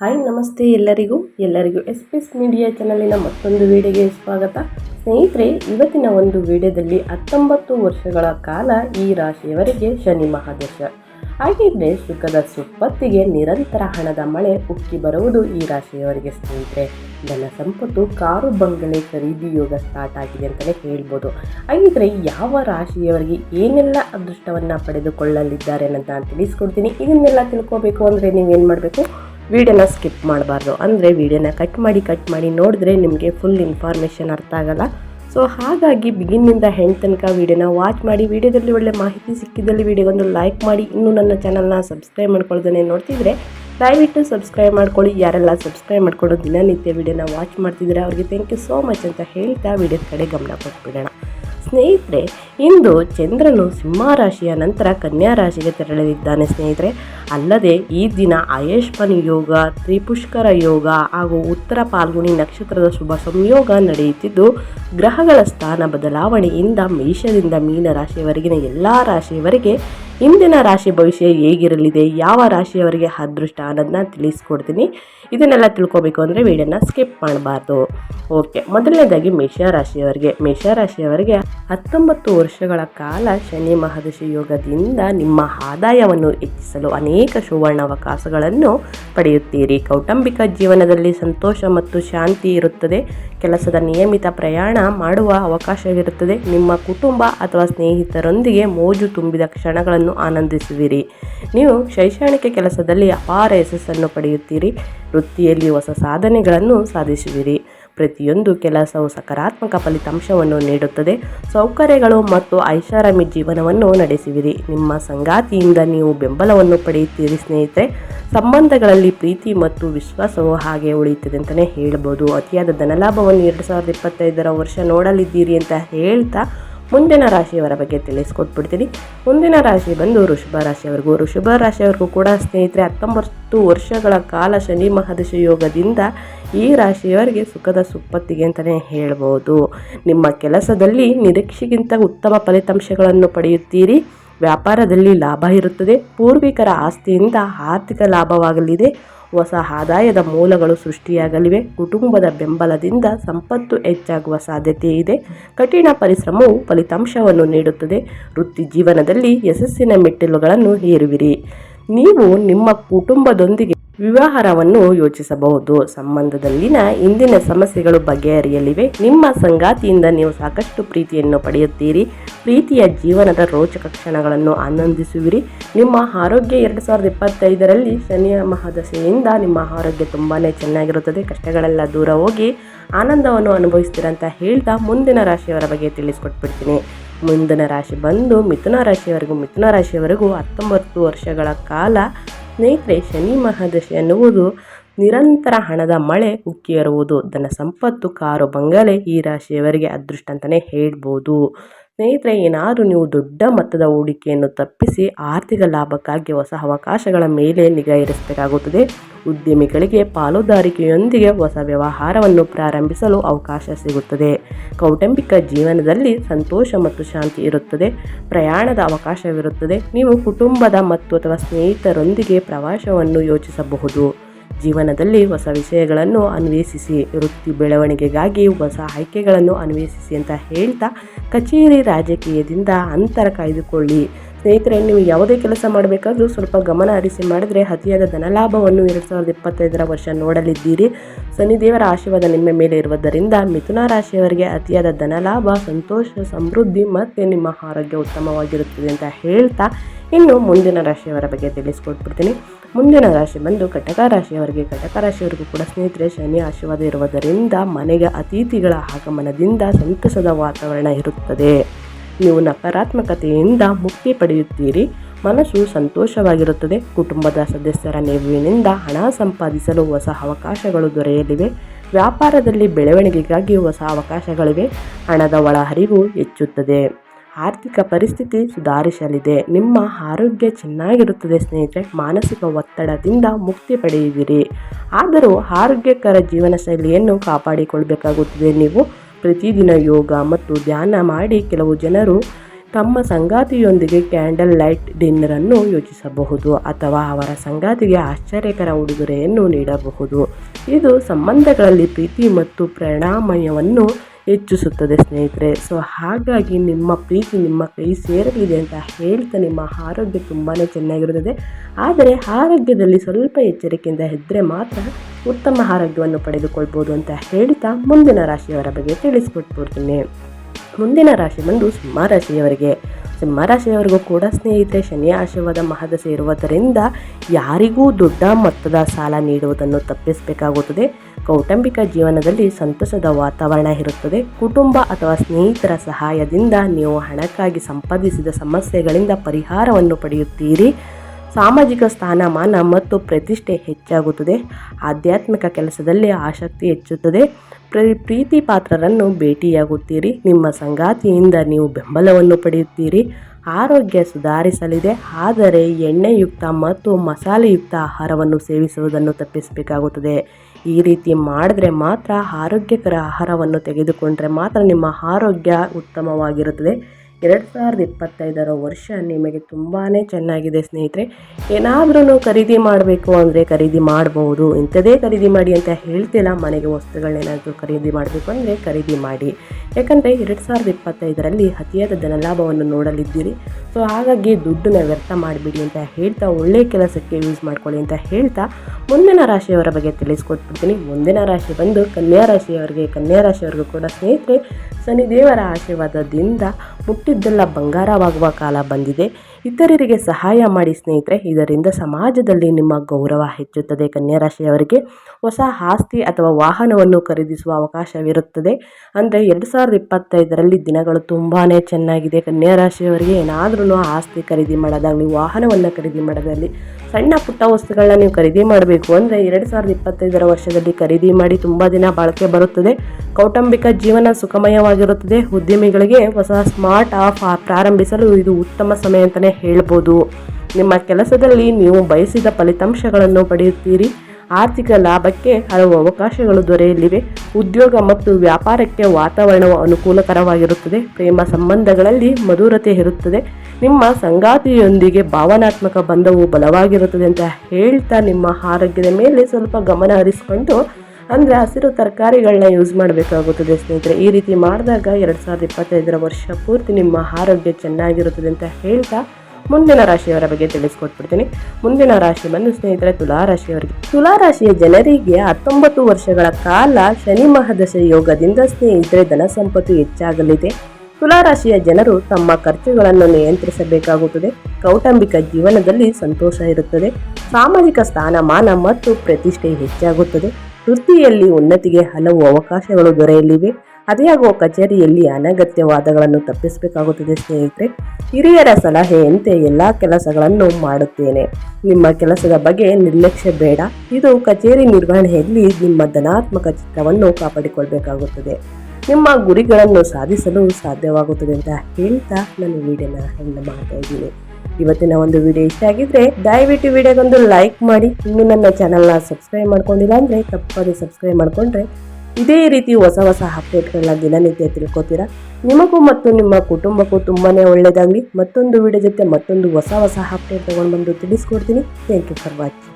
Hi, ನಮಸ್ತೆ ಎಲ್ಲರಿಗೂ. ಎಲ್ಲರಿಗೂ ಎಸ್ ಪಿ ಎಸ್ ಮೀಡಿಯಾ ಚಾನಲಿನ ಮತ್ತೊಂದು ವಿಡಿಯೋಗೆ ಸ್ವಾಗತ. ಸ್ನೇಹಿತರೆ, ಇವತ್ತಿನ ಒಂದು ವಿಡಿಯೋದಲ್ಲಿ ಹತ್ತೊಂಬತ್ತು ವರ್ಷಗಳ ಕಾಲ ಈ ರಾಶಿಯವರಿಗೆ ಶನಿ ಮಹಾದೇಶ. ಹಾಗಿದ್ರೆ ಸುಖದ ಸುಪ್ಪತ್ತಿಗೆ ನಿರಂತರ ಹಣದ ಮಳೆ ಉಕ್ಕಿ ಬರುವುದು ಈ ರಾಶಿಯವರಿಗೆ ಸ್ನೇಹಿತರೆ. ಧನ ಸಂಪತ್ತು, ಕಾರು ಬಂಗಲೆ ಖರೀದಿ ಯೋಗ ಸ್ಟಾರ್ಟ್ ಆಗಿದೆ ಅಂತಲೇ ಹೇಳ್ಬೋದು. ಹಾಗಿದ್ರೆ ಯಾವ ರಾಶಿಯವರಿಗೆ ಏನೆಲ್ಲ ಅದೃಷ್ಟವನ್ನು ಪಡೆದುಕೊಳ್ಳಲಿದ್ದಾರೆ ಅಂತ ತಿಳಿಸ್ಕೊಡ್ತೀನಿ. ಇದನ್ನೆಲ್ಲ ತಿಳ್ಕೊಬೇಕು ಅಂದರೆ ನೀವೇನು ಮಾಡಬೇಕು? ವಿಡಿಯೋನ ಸ್ಕಿಪ್ ಮಾಡಬಾರ್ದು. ಅಂದರೆ ವಿಡಿಯೋನ ಕಟ್ ಮಾಡಿ ಕಟ್ ಮಾಡಿ ನೋಡಿದ್ರೆ ನಿಮಗೆ ಫುಲ್ ಇನ್ಫಾರ್ಮೇಷನ್ ಅರ್ಥ ಆಗಲ್ಲ. ಸೊ ಹಾಗಾಗಿ ಬಿಗಿನ್ನಿಂದ ಹೆಣ್ಣು ತನಕ ವೀಡಿಯೋನ ವಾಚ್ ಮಾಡಿ. ವಿಡಿಯೋದಲ್ಲಿ ಒಳ್ಳೆ ಮಾಹಿತಿ ಸಿಕ್ಕಿದಲ್ಲಿ ವಿಡಿಯೋಗೊಂದು ಲೈಕ್ ಮಾಡಿ. ಇನ್ನೂ ನನ್ನ ಚಾನಲ್ನ ಸಬ್ಸ್ಕ್ರೈಬ್ ಮಾಡ್ಕೊಳ್ದೇ ನೋಡ್ತಿದ್ರೆ, ದಯವಿಟ್ಟು ಸಬ್ಸ್ಕ್ರೈಬ್ ಮಾಡ್ಕೊಳ್ಳಿ. ಯಾರೆಲ್ಲ ಸಬ್ಸ್ಕ್ರೈಬ್ ಮಾಡ್ಕೊಂಡು ದಿನನಿತ್ಯ ವೀಡಿಯೋನ ವಾಚ್ ಮಾಡ್ತಿದ್ರೆ ಅವ್ರಿಗೆ ಥ್ಯಾಂಕ್ ಯು ಸೋ ಮಚ್ ಅಂತ ಹೇಳ್ತಾ ವಿಡಿಯೋದ ಕಡೆ ಗಮನ ಕೊಟ್ಬಿಡೋಣ. ಸ್ನೇಹಿತರೆ, ಇಂದು ಚಂದ್ರನು ಸಿಂಹ ರಾಶಿಯ ನಂತರ ಕನ್ಯಾ ರಾಶಿಗೆ ತೆರಳಲಿದ್ದಾನೆ ಸ್ನೇಹಿತರೆ. ಅಲ್ಲದೆ ಈ ದಿನ ಆಯುಷ್ಮನ್ ಯೋಗ, ತ್ರಿಪುಷ್ಕರ ಯೋಗ ಹಾಗೂ ಉತ್ತರ ಪಾಲ್ಗುಣಿ ನಕ್ಷತ್ರದ ಶುಭ ಸಂಯೋಗ ನಡೆಯುತ್ತಿದ್ದು, ಗ್ರಹಗಳ ಸ್ಥಾನ ಬದಲಾವಣೆಯಿಂದ ಮೇಷದಿಂದ ಮೀನ ರಾಶಿಯವರೆಗಿನ ಎಲ್ಲ ರಾಶಿಯವರೆಗೆ ಇಂದಿನ ರಾಶಿ ಭವಿಷ್ಯ ಹೇಗಿರಲಿದೆ, ಯಾವ ರಾಶಿಯವರಿಗೆ ಅದೃಷ್ಟ ಅನ್ನೋದನ್ನ ತಿಳಿಸ್ಕೊಡ್ತೀನಿ. ಇದನ್ನೆಲ್ಲ ತಿಳ್ಕೊಬೇಕು ಅಂದರೆ ವಿಡಿಯೋನ ಸ್ಕಿಪ್ ಮಾಡಬಾರ್ದು. ಓಕೆ, ಮೊದಲನೇದಾಗಿ ಮೇಷರಾಶಿಯವರಿಗೆ. ಮೇಷರಾಶಿಯವರಿಗೆ ಹತ್ತೊಂಬತ್ತು ವರ್ಷಗಳ ಕಾಲ ಶನಿ ಮಹದಶ ಯೋಗದಿಂದ ನಿಮ್ಮ ಆದಾಯವನ್ನು ಹೆಚ್ಚಿಸಲು ಅನೇಕ ಸುವರ್ಣಾವಕಾಶಗಳನ್ನು ಪಡೆಯುತ್ತೀರಿ. ಕೌಟುಂಬಿಕ ಜೀವನದಲ್ಲಿ ಸಂತೋಷ ಮತ್ತು ಶಾಂತಿ ಇರುತ್ತದೆ. ಕೆಲಸದ ನಿಯಮಿತ ಪ್ರಯಾಣ ಮಾಡುವ ಅವಕಾಶವಿರುತ್ತದೆ. ನಿಮ್ಮ ಕುಟುಂಬ ಅಥವಾ ಸ್ನೇಹಿತರೊಂದಿಗೆ ಮೋಜು ತುಂಬಿದ ಕ್ಷಣಗಳನ್ನು ಆನಂದಿಸುವಿರಿ. ನೀವು ಶೈಕ್ಷಣಿಕ ಕೆಲಸದಲ್ಲಿ ಅಪಾರ ಯಶಸ್ಸನ್ನು ಪಡೆಯುತ್ತೀರಿ. ವೃತ್ತಿಯಲ್ಲಿ ಹೊಸ ಸಾಧನೆಗಳನ್ನು ಸಾಧಿಸುವಿರಿ. ಪ್ರತಿಯೊಂದು ಕೆಲಸವು ಸಕಾರಾತ್ಮಕ ಫಲಿತಾಂಶವನ್ನು ನೀಡುತ್ತದೆ. ಸೌಕರ್ಯಗಳು ಮತ್ತು ಐಷಾರಾಮಿ ಜೀವನವನ್ನು ನಡೆಸುವಿರಿ. ನಿಮ್ಮ ಸಂಗಾತಿಯಿಂದ ನೀವು ಬೆಂಬಲವನ್ನು ಪಡೆಯುತ್ತೀರಿ ಸ್ನೇಹಿತರೆ. ಸಂಬಂಧಗಳಲ್ಲಿ ಪ್ರೀತಿ ಮತ್ತು ವಿಶ್ವಾಸವು ಹಾಗೆ ಉಳಿಯುತ್ತದೆ ಅಂತಲೇ ಹೇಳ್ಬೋದು. ಅತಿಯಾದ ಧನಲಾಭವನ್ನು ಎರಡು ಸಾವಿರದ ಇಪ್ಪತ್ತೈದರ ವರ್ಷ ನೋಡಲಿದ್ದೀರಿ ಅಂತ ಹೇಳ್ತಾ ಮುಂದಿನ ರಾಶಿಯವರ ಬಗ್ಗೆ ತಿಳಿಸ್ಕೊಟ್ಬಿಡ್ತೀನಿ. ಮುಂದಿನ ರಾಶಿ ಬಂದು ವೃಷಭ ರಾಶಿಯವರೆಗೂ ವೃಷಭ ರಾಶಿಯವರೆಗೂ ಕೂಡ ಸ್ನೇಹಿತರೆ, ಹತ್ತೊಂಬತ್ತು ವರ್ಷಗಳ ಕಾಲ ಶನಿ ಮಹದಶ ಯೋಗದಿಂದ ಈ ರಾಶಿಯವರಿಗೆ ಸುಖದ ಸುಪ್ಪತ್ತಿಗೆ ಅಂತಲೇ ಹೇಳ್ಬೋದು. ನಿಮ್ಮ ಕೆಲಸದಲ್ಲಿ ನಿರೀಕ್ಷೆಗಿಂತ ಉತ್ತಮ ಫಲಿತಾಂಶಗಳನ್ನು ಪಡೆಯುತ್ತೀರಿ. ವ್ಯಾಪಾರದಲ್ಲಿ ಲಾಭ ಇರುತ್ತದೆ. ಪೂರ್ವಿಕರ ಆಸ್ತಿಯಿಂದ ಆರ್ಥಿಕ ಲಾಭವಾಗಲಿದೆ. ಹೊಸ ಆದಾಯದ ಮೂಲಗಳು ಸೃಷ್ಟಿಯಾಗಲಿವೆ. ಕುಟುಂಬದ ಬೆಂಬಲದಿಂದ ಸಂಪತ್ತು ಹೆಚ್ಚಾಗುವ ಸಾಧ್ಯತೆ ಇದೆ. ಕಠಿಣ ಪರಿಶ್ರಮವು ಫಲಿತಾಂಶವನ್ನು ನೀಡುತ್ತದೆ. ವೃತ್ತಿ ಜೀವನದಲ್ಲಿ ಯಶಸ್ಸಿನ ಮೆಟ್ಟಿಲುಗಳನ್ನು ಏರುವಿರಿ. ನೀವು ನಿಮ್ಮ ಕುಟುಂಬದೊಂದಿಗೆ ವಿವಾಹವನ್ನು ಯೋಚಿಸಬಹುದು. ಸಂಬಂಧದಲ್ಲಿನ ಇಂದಿನ ಸಮಸ್ಯೆಗಳು ಬಗೆಹರಿಯಲಿವೆ. ನಿಮ್ಮ ಸಂಗಾತಿಯಿಂದ ನೀವು ಸಾಕಷ್ಟು ಪ್ರೀತಿಯನ್ನು ಪಡೆಯುತ್ತೀರಿ. ಪ್ರೀತಿಯ ಜೀವನದ ರೋಚಕ ಕ್ಷಣಗಳನ್ನು ಆನಂದಿಸುವಿರಿ. ನಿಮ್ಮ ಆರೋಗ್ಯ ಎರಡು ಸಾವಿರದ ಇಪ್ಪತ್ತೈದರಲ್ಲಿ ಶನಿಯ ಮಹಾದಶೆಯಿಂದ ನಿಮ್ಮ ಆರೋಗ್ಯ ತುಂಬಾ ಚೆನ್ನಾಗಿರುತ್ತದೆ. ಕಷ್ಟಗಳೆಲ್ಲ ದೂರ ಹೋಗಿ ಆನಂದವನ್ನು ಅನುಭವಿಸ್ತೀರಂತ ಹೇಳ್ತಾ ಮುಂದಿನ ರಾಶಿಯವರ ಬಗ್ಗೆ ತಿಳಿಸ್ಕೊಟ್ಬಿಡ್ತೀನಿ. ಮುಂದಿನ ರಾಶಿ ಬಂದು ಮಿಥುನ ರಾಶಿಯವರೆಗೂ ಮಿಥುನ ರಾಶಿಯವರೆಗೂ ಹತ್ತೊಂಬತ್ತು ವರ್ಷಗಳ ಕಾಲ ಸ್ನೇಹಿತರೆ, ಶನಿ ಮಹಾದಶಿ ಎನ್ನುವುದು ನಿರಂತರ ಹಣದ ಮಳೆ ಉಕ್ಕಿ ಹರಿಯುವುದು ಧನ ಸಂಪತ್ತು, ಕಾರು ಬಂಗಲೆ ಈ ರಾಶಿಯವರಿಗೆ ಅದೃಷ್ಟ ಅಂತಲೇ ಹೇಳ್ಬೋದು. ಸ್ನೇಹಿತರೆ, ಏನಾದರೂ ನೀವು ದೊಡ್ಡ ಮೊತ್ತದ ಹೂಡಿಕೆಯನ್ನು ತಪ್ಪಿಸಿ ಆರ್ಥಿಕ ಲಾಭಕ್ಕಾಗಿ ಹೊಸ ಅವಕಾಶಗಳ ಮೇಲೆ ನಿಗಾ ಇರಿಸಬೇಕಾಗುತ್ತದೆ. ಉದ್ಯಮಿಗಳಿಗೆ ಪಾಲುದಾರಿಕೆಯೊಂದಿಗೆ ಹೊಸ ವ್ಯವಹಾರವನ್ನು ಪ್ರಾರಂಭಿಸಲು ಅವಕಾಶ ಸಿಗುತ್ತದೆ. ಕೌಟುಂಬಿಕ ಜೀವನದಲ್ಲಿ ಸಂತೋಷ ಮತ್ತು ಶಾಂತಿ ಇರುತ್ತದೆ. ಪ್ರಯಾಣದ ಅವಕಾಶವಿರುತ್ತದೆ. ನೀವು ಕುಟುಂಬದ ಮತ್ತು ಅಥವಾ ಸ್ನೇಹಿತರೊಂದಿಗೆ ಪ್ರವಾಸವನ್ನು ಯೋಚಿಸಬಹುದು. ಜೀವನದಲ್ಲಿ ಹೊಸ ವಿಷಯಗಳನ್ನು ಅನ್ವೇಷಿಸಿ, ವೃತ್ತಿ ಬೆಳವಣಿಗೆಗಾಗಿ ಹೊಸ ಆಯ್ಕೆಗಳನ್ನು ಅನ್ವೇಷಿಸಿ ಅಂತ ಹೇಳ್ತಾ ಕಚೇರಿ ರಾಜಕೀಯದಿಂದ ಅಂತರ ಕಾಯ್ದುಕೊಳ್ಳಿ. ಸ್ನೇಹಿತರೆ, ನೀವು ಯಾವುದೇ ಕೆಲಸ ಮಾಡಬೇಕಾದ್ರೂ ಸ್ವಲ್ಪ ಗಮನ ಹರಿಸಿ ಮಾಡಿದರೆ ಅತಿಯಾದ ಧನಲಾಭವನ್ನು ಎರಡು ಸಾವಿರದ ಇಪ್ಪತ್ತೈದರ ವರ್ಷ ನೋಡಲಿದ್ದೀರಿ. ಶನಿದೇವರ ಆಶೀರ್ವಾದ ನಿಮ್ಮ ಮೇಲೆ ಇರುವುದರಿಂದ ಮಿಥುನ ರಾಶಿಯವರಿಗೆ ಅತಿಯಾದ ಧನಲಾಭ, ಸಂತೋಷ, ಸಮೃದ್ಧಿ ಮತ್ತು ನಿಮ್ಮ ಆರೋಗ್ಯ ಉತ್ತಮವಾಗಿರುತ್ತದೆ ಅಂತ ಹೇಳ್ತಾ ಇನ್ನು ಮುಂದಿನ ರಾಶಿಯವರ ಬಗ್ಗೆ ತಿಳಿಸ್ಕೊಟ್ಬಿಡ್ತೀನಿ. ಮುಂದಿನ ರಾಶಿ ಬಂದು ಕಟಕ ರಾಶಿಯವರಿಗೆ, ಕಟಕ ರಾಶಿಯವರಿಗೂ ಕೂಡ ಸ್ನೇಹಿತರೆ, ಶನಿ ಆಶೀರ್ವಾದ ಇರುವುದರಿಂದ ಮನೆಗೆ ಅತಿಥಿಗಳ ಆಗಮನದಿಂದ ಸಂತಸದ ವಾತಾವರಣ ಇರುತ್ತದೆ. ನೀವು ನಕಾರಾತ್ಮಕತೆಯಿಂದ ಮುಕ್ತಿ ಪಡೆಯುತ್ತೀರಿ. ಮನಸ್ಸು ಸಂತೋಷವಾಗಿರುತ್ತದೆ. ಕುಟುಂಬದ ಸದಸ್ಯರ ನೆರವಿನಿಂದ ಹಣ ಸಂಪಾದಿಸಲು ಹೊಸ ಅವಕಾಶಗಳು ದೊರೆಯಲಿವೆ. ವ್ಯಾಪಾರದಲ್ಲಿ ಬೆಳವಣಿಗೆಗಾಗಿ ಹೊಸ ಅವಕಾಶಗಳಿವೆ. ಹಣದ ಒಳಹರಿವು ಹೆಚ್ಚುತ್ತದೆ. ಆರ್ಥಿಕ ಪರಿಸ್ಥಿತಿ ಸುಧಾರಿಸಲಿದೆ. ನಿಮ್ಮ ಆರೋಗ್ಯ ಚೆನ್ನಾಗಿರುತ್ತದೆ ಸ್ನೇಹಿತರೆ. ಮಾನಸಿಕ ಒತ್ತಡದಿಂದ ಮುಕ್ತಿ ಪಡೆಯುವಿರಿ. ಆದರೂ ಆರೋಗ್ಯಕರ ಜೀವನ ಶೈಲಿಯನ್ನು ಕಾಪಾಡಿಕೊಳ್ಬೇಕಾಗುತ್ತದೆ. ನೀವು ಪ್ರತಿದಿನ ಯೋಗ ಮತ್ತು ಧ್ಯಾನ ಮಾಡಿ ಕೆಲವು ಜನರು ತಮ್ಮ ಸಂಗಾತಿಯೊಂದಿಗೆ ಕ್ಯಾಂಡಲ್ ಲೈಟ್ ಡಿನ್ನರನ್ನು ಯೋಚಿಸಬಹುದು ಅಥವಾ ಅವರ ಸಂಗಾತಿಗೆ ಆಶ್ಚರ್ಯಕರ ಉಡುಗೊರೆಯನ್ನು ನೀಡಬಹುದು. ಇದು ಸಂಬಂಧಗಳಲ್ಲಿ ಪ್ರೀತಿ ಮತ್ತು ಪ್ರಣಾಮಯವನ್ನು ಹೆಚ್ಚಿಸುತ್ತದೆ ಸ್ನೇಹಿತರೆ. ಸೊ ಹಾಗಾಗಿ ನಿಮ್ಮ ಪ್ರೀತಿ ನಿಮ್ಮ ಕೈ ಸೇರಲಿದೆ ಅಂತ ಹೇಳ್ತಾ ನಿಮ್ಮ ಆರೋಗ್ಯ ತುಂಬಾ ಚೆನ್ನಾಗಿರುತ್ತದೆ. ಆದರೆ ಆರೋಗ್ಯದಲ್ಲಿ ಸ್ವಲ್ಪ ಎಚ್ಚರಿಕೆಯಿಂದ ಇದ್ದರೆ ಮಾತ್ರ ಉತ್ತಮ ಆರೋಗ್ಯವನ್ನು ಪಡೆದುಕೊಳ್ಬೋದು ಅಂತ ಹೇಳ್ತಾ ಮುಂದಿನ ರಾಶಿಯವರ ಬಗ್ಗೆ ತಿಳಿಸ್ಕೊಟ್ಬಿಡ್ತೀನಿ. ಮುಂದಿನ ರಾಶಿ ಬಂದು ಸಿಂಹ ರಾಶಿಯವರಿಗೆ. ಸಿಂಹ ರಾಶಿಯವರಿಗೂ ಕೂಡ ಸ್ನೇಹಿತರೆ ಶನಿ ಆಶೀರ್ವಾದ ಮಹದಶೆ ಇರುವುದರಿಂದ ಯಾರಿಗೂ ದೊಡ್ಡ ಮೊತ್ತದ ಸಾಲ ನೀಡುವುದನ್ನು ತಪ್ಪಿಸಬೇಕಾಗುತ್ತದೆ. ಕೌಟುಂಬಿಕ ಜೀವನದಲ್ಲಿ ಸಂತಸದ ವಾತಾವರಣ ಇರುತ್ತದೆ. ಕುಟುಂಬ ಅಥವಾ ಸ್ನೇಹಿತರ ಸಹಾಯದಿಂದ ನೀವು ಹಣಕ್ಕಾಗಿ ಸಂಪಾದಿಸಿದ ಸಮಸ್ಯೆಗಳಿಂದ ಪರಿಹಾರವನ್ನು ಪಡೆಯುತ್ತೀರಿ. ಸಾಮಾಜಿಕ ಸ್ಥಾನಮಾನ ಮತ್ತು ಪ್ರತಿಷ್ಠೆ ಹೆಚ್ಚಾಗುತ್ತದೆ. ಆಧ್ಯಾತ್ಮಿಕ ಕೆಲಸದಲ್ಲಿ ಆಸಕ್ತಿ ಹೆಚ್ಚುತ್ತದೆ. ಪ್ರ, ಪ್ರೀತಿ ಪಾತ್ರರನ್ನು ಭೇಟಿಯಾಗುತ್ತೀರಿ. ನಿಮ್ಮ ಸಂಗಾತಿಯಿಂದ ನೀವು ಬೆಂಬಲವನ್ನು ಪಡೆಯುತ್ತೀರಿ. ಆರೋಗ್ಯ ಸುಧಾರಿಸಲಿದೆ. ಆದರೆ ಎಣ್ಣೆಯುಕ್ತ ಮತ್ತು ಮಸಾಲೆಯುಕ್ತ ಆಹಾರವನ್ನು ಸೇವಿಸುವುದನ್ನು ತಪ್ಪಿಸಬೇಕಾಗುತ್ತದೆ. ಈ ರೀತಿ ಮಾಡಿದ್ರೆ ಮಾತ್ರ ಆರೋಗ್ಯಕರ ಆಹಾರವನ್ನು ತೆಗೆದುಕೊಂಡ್ರೆ ಮಾತ್ರ ನಿಮ್ಮ ಆರೋಗ್ಯ ಉತ್ತಮವಾಗಿರುತ್ತದೆ. ಎರಡು ಸಾವಿರದ ಇಪ್ಪತ್ತೈದರ ವರ್ಷ ನಿಮಗೆ ತುಂಬಾ ಚೆನ್ನಾಗಿದೆ ಸ್ನೇಹಿತರೆ. ಏನಾದ್ರೂ ಖರೀದಿ ಮಾಡಬೇಕು ಅಂದರೆ ಖರೀದಿ ಮಾಡಬಹುದು ಇಂಥದೇ ಖರೀದಿ ಮಾಡಿ ಅಂತ ಹೇಳ್ತಿಲ್ಲ. ಮನೆಗೆ ವಸ್ತುಗಳನ್ನೇನಾದರೂ ಖರೀದಿ ಮಾಡಬೇಕು ಅಂದರೆ ಖರೀದಿ ಮಾಡಿ. ಯಾಕಂದರೆ ಎರಡು ಸಾವಿರದ ಇಪ್ಪತ್ತೈದರಲ್ಲಿ ಅತಿಯಾದ ಧನಲಾಭವನ್ನು ನೋಡಲಿದ್ದೀರಿ. ಸೊ ಹಾಗಾಗಿ ದುಡ್ಡನ್ನ ವ್ಯರ್ಥ ಮಾಡಿಬಿಡಿ ಅಂತ ಹೇಳ್ತಾ ಒಳ್ಳೆಯ ಕೆಲಸಕ್ಕೆ ಯೂಸ್ ಮಾಡ್ಕೊಳ್ಳಿ ಅಂತ ಹೇಳ್ತಾ, ಮುಂದಿನ ರಾಶಿಯವರ ಬಗ್ಗೆ ತಿಳಿಸ್ಕೊಟ್ಬಿಡ್ತೀನಿ. ಮುಂದಿನ ರಾಶಿ ಬಂದು ಕನ್ಯಾ ರಾಶಿಯವರಿಗೆ, ಕನ್ಯಾ ರಾಶಿಯವರಿಗೂ ಕೂಡ ಸ್ನೇಹಿತರೆ, ಶನಿದೇವರ ಆಶೀರ್ವಾದದಿಂದ ಮುಟ್ಟಿದ್ದೆಲ್ಲ ಬಂಗಾರವಾಗುವ ಕಾಲ ಬಂದಿದೆ. ಇತರರಿಗೆ ಸಹಾಯ ಮಾಡಿ ಸ್ನೇಹಿತರೆ, ಇದರಿಂದ ಸಮಾಜದಲ್ಲಿ ನಿಮ್ಮ ಗೌರವ ಹೆಚ್ಚುತ್ತದೆ. ಕನ್ಯಾ ರಾಶಿಯವರಿಗೆ ಹೊಸ ಆಸ್ತಿ ಅಥವಾ ವಾಹನವನ್ನು ಖರೀದಿಸುವ ಅವಕಾಶವಿರುತ್ತದೆ. ಅಂದರೆ ಎರಡು ಇಪ್ಪತ್ತೈದರಲ್ಲಿ ದಿನಗಳು ತುಂಬಾ ಚೆನ್ನಾಗಿದೆ. ಕನ್ಯಾ ರಾಶಿಯವರಿಗೆ ಏನಾದ್ರೂ ಆಸ್ತಿ ಖರೀದಿ ಮಾಡೋದಾಗಲಿ, ವಾಹನವನ್ನು ಖರೀದಿ ಮಾಡೋದಾಗಲಿ, ಸಣ್ಣ ಪುಟ್ಟ ವಸ್ತುಗಳನ್ನ ನೀವು ಖರೀದಿ ಮಾಡಬೇಕು ಅಂದರೆ ಎರಡು ಸಾವಿರದ ಇಪ್ಪತ್ತೈದರ ವರ್ಷದಲ್ಲಿ ಖರೀದಿ ಮಾಡಿ ತುಂಬ ದಿನ ಬಾಳಿಕೆ ಬರುತ್ತದೆ. ಕೌಟುಂಬಿಕ ಜೀವನ ಸುಖಮಯವಾಗಿರುತ್ತದೆ. ಉದ್ಯಮಿಗಳಿಗೆ ಹೊಸ ಸ್ಮಾರ್ಟ್ ಆಫ್ ಪ್ರಾರಂಭಿಸಲು ಇದು ಉತ್ತಮ ಸಮಯ ಅಂತಲೇ ಹೇಳ್ಬೋದು. ನಿಮ್ಮ ಕೆಲಸದಲ್ಲಿ ನೀವು ಬಯಸಿದ ಫಲಿತಾಂಶಗಳನ್ನು ಪಡೆಯುತ್ತೀರಿ. ಆರ್ಥಿಕ ಲಾಭಕ್ಕೆ ಹಲವು ಅವಕಾಶಗಳು ದೊರೆಯಲಿವೆ. ಉದ್ಯೋಗ ಮತ್ತು ವ್ಯಾಪಾರಕ್ಕೆ ವಾತಾವರಣವು ಅನುಕೂಲಕರವಾಗಿರುತ್ತದೆ. ಪ್ರೇಮ ಸಂಬಂಧಗಳಲ್ಲಿ ಮಧುರತೆ ಇರುತ್ತದೆ. ನಿಮ್ಮ ಸಂಗಾತಿಯೊಂದಿಗೆ ಭಾವನಾತ್ಮಕ ಬಂಧವು ಬಲವಾಗಿರುತ್ತದೆ ಅಂತ ಹೇಳ್ತಾ ನಿಮ್ಮ ಆರೋಗ್ಯದ ಮೇಲೆ ಸ್ವಲ್ಪ ಗಮನ ಹರಿಸ್ಕೊಂಡು, ಅಂದರೆ ಹಸಿರು ತರಕಾರಿಗಳನ್ನ ಯೂಸ್ ಮಾಡಬೇಕಾಗುತ್ತದೆ ಸ್ನೇಹಿತರೆ. ಈ ರೀತಿ ಮಾಡಿದಾಗ ಎರಡು ಸಾವಿರದ ಇಪ್ಪತ್ತೈದರ ವರ್ಷ ಪೂರ್ತಿ ನಿಮ್ಮ ಆರೋಗ್ಯ ಚೆನ್ನಾಗಿರುತ್ತದೆ ಅಂತ ಹೇಳ್ತಾ ಮುಂದಿನ ರಾಶಿಯವರ ಬಗ್ಗೆ ತಿಳಿಸ್ಕೊಟ್ಬಿಡ್ತೀನಿ. ಮುಂದಿನ ರಾಶಿ ಬಂದು ಸ್ನೇಹಿತರೆ, ತುಲಾ ರಾಶಿಯವರಿಗೆ. ತುಲಾ ರಾಶಿಯ ಜನರಿಗೆ ಹತ್ತೊಂಬತ್ತು ವರ್ಷಗಳ ಕಾಲ ಶನಿ ಮಹದಶ ಯೋಗದಿಂದ ಸ್ನೇಹಿತರೆ, ಧನ ಸಂಪತ್ತು ಹೆಚ್ಚಾಗಲಿದೆ. ತುಲಾರಾಶಿಯ ಜನರು ತಮ್ಮ ಖರ್ಚುಗಳನ್ನು ನಿಯಂತ್ರಿಸಬೇಕಾಗುತ್ತದೆ. ಕೌಟುಂಬಿಕ ಜೀವನದಲ್ಲಿ ಸಂತೋಷ ಇರುತ್ತದೆ. ಸಾಮಾಜಿಕ ಸ್ಥಾನಮಾನ ಮತ್ತು ಪ್ರತಿಷ್ಠೆ ಹೆಚ್ಚಾಗುತ್ತದೆ. ವೃತ್ತಿಯಲ್ಲಿ ಉನ್ನತಿಗೆ ಹಲವು ಅವಕಾಶಗಳು ದೊರೆಯಲಿವೆ. ಅದೇಗೋ ಕಚೇರಿಯಲ್ಲಿ ಅನಗತ್ಯ ವಾದಗಳನ್ನು ತಪ್ಪಿಸಬೇಕಾಗುತ್ತದೆ ಸ್ನೇಹಿತರೆ. ಹಿರಿಯರ ಸಲಹೆಯಂತೆ ಎಲ್ಲ ಕೆಲಸಗಳನ್ನು ಮಾಡುತ್ತೇನೆ. ನಿಮ್ಮ ಕೆಲಸದ ಬಗ್ಗೆ ನಿರ್ಲಕ್ಷ್ಯ ಬೇಡ. ಇದು ಕಚೇರಿ ನಿರ್ವಹಣೆಯಲ್ಲಿ ನಿಮ್ಮ ಧನಾತ್ಮಕ ಚಿತ್ರವನ್ನು ಕಾಪಾಡಿಕೊಳ್ಬೇಕಾಗುತ್ತದೆ. ನಿಮ್ಮ ಗುರಿಗಳನ್ನು ಸಾಧಿಸಲು ಸಾಧ್ಯವಾಗುತ್ತದೆ ಅಂತ ಹೇಳ್ತಾ ನಾನು ವಿಡಿಯೋನ ಹೆಣ್ಣು ಮಾಡ್ತಾ ಇದ್ದೀನಿ. ಇವತ್ತಿನ ಒಂದು ವಿಡಿಯೋ ಇಷ್ಟ ಆಗಿದ್ರೆ ದಯವಿಟ್ಟು ವಿಡಿಯೋಗೊಂದು ಲೈಕ್ ಮಾಡಿ. ಇನ್ನು ನನ್ನ ಚಾನಲ್ನ ಸಬ್ಸ್ಕ್ರೈಬ್ ಮಾಡ್ಕೊಂಡಿಲ್ಲ ಅಂದರೆ ತಪ್ಪಾಗಿ ಸಬ್ಸ್ಕ್ರೈಬ್ ಮಾಡಿಕೊಂಡ್ರೆ ಇದೇ ರೀತಿ ಹೊಸ ಹೊಸ ಅಪ್ಡೇಟ್ಗಳನ್ನ ದಿನನಿತ್ಯ ತಿಳ್ಕೊತೀರಾ? ನಿಮಗೂ ಮತ್ತು ನಿಮ್ಮ ಕುಟುಂಬಕ್ಕೂ ತುಂಬಾ ಒಳ್ಳೆಯದಾಗಲಿ ಮತ್ತೊಂದು ವಿಡಿಯೋ ಜೊತೆ ಮತ್ತೊಂದು ಹೊಸ ಹೊಸ ಅಪ್ಡೇಟ್ ತೊಗೊಂಡು ಬಂದು ತಿಳಿಸ್ಕೊಡ್ತೀನಿ. Thank you for watching